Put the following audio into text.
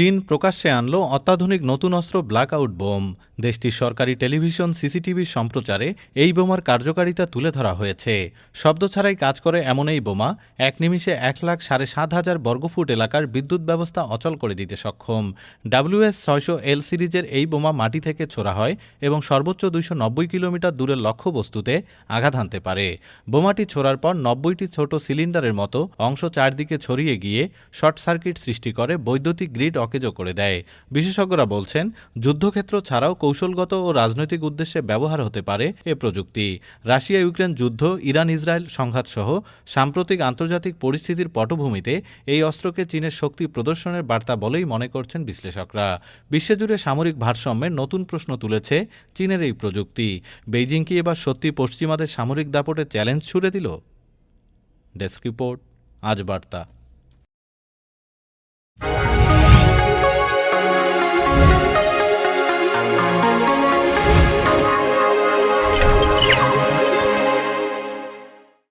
চীন প্রকাশ্যে আনল অত্যাধুনিক নতুন অস্ত্র ব্ল্যাক আউট বোম। দেশটির সরকারি টেলিভিশন সিসিটিভির সম্প্রচারে এই বোমার কার্যকারিতা তুলে ধরা হয়েছে। শব্দ ছাড়াই কাজ করে এমন এই বোমা, এক নিমিষে এক লাখ সাড়ে সাত হাজার বর্গফুট এলাকার বিদ্যুৎ ব্যবস্থা অচল করে দিতে সক্ষম। ডাব্লিউএস ছয়শো এল সিরিজের এই বোমা মাটি থেকে ছোড়া হয় এবং সর্বোচ্চ দুইশো নব্বই কিলোমিটার দূরের লক্ষ্যবস্তুতে আঘাত হানতে পারে। বোমাটি ছোড়ার পর নব্বইটি ছোট সিলিন্ডারের মতো অংশ চারদিকে ছড়িয়ে গিয়ে শর্ট সার্কিট সৃষ্টি করে বৈদ্যুতিক গ্রিড অকেজো করে দেয়। বিশেষজ্ঞরা বলছেন, যুদ্ধক্ষেত্র ছাড়াও কৌশলগত ও রাজনৈতিক উদ্দেশ্যে ব্যবহার হতে পারে এ প্রযুক্তি। রাশিয়া, ইউক্রেন যুদ্ধ ইরান ইসরায়েল সংঘাতসহ সাম্প্রতিক আন্তর্জাতিক পরিস্থিতির পটভূমিতে এই অস্ত্রকে চীনের শক্তি প্রদর্শনের বার্তা বলেই মনে করছেন বিশ্লেষকরা। বিশ্বজুড়ে সামরিক ভারসাম্যের নতুন প্রশ্ন তুলেছে চীনের এই প্রযুক্তি। বেইজিং কি এবার সত্যি পশ্চিমাদের সামরিক দাপটে চ্যালেঞ্জ ছুড়ে দিল? ডেস্ক রিপোর্ট, আজ বার্তা।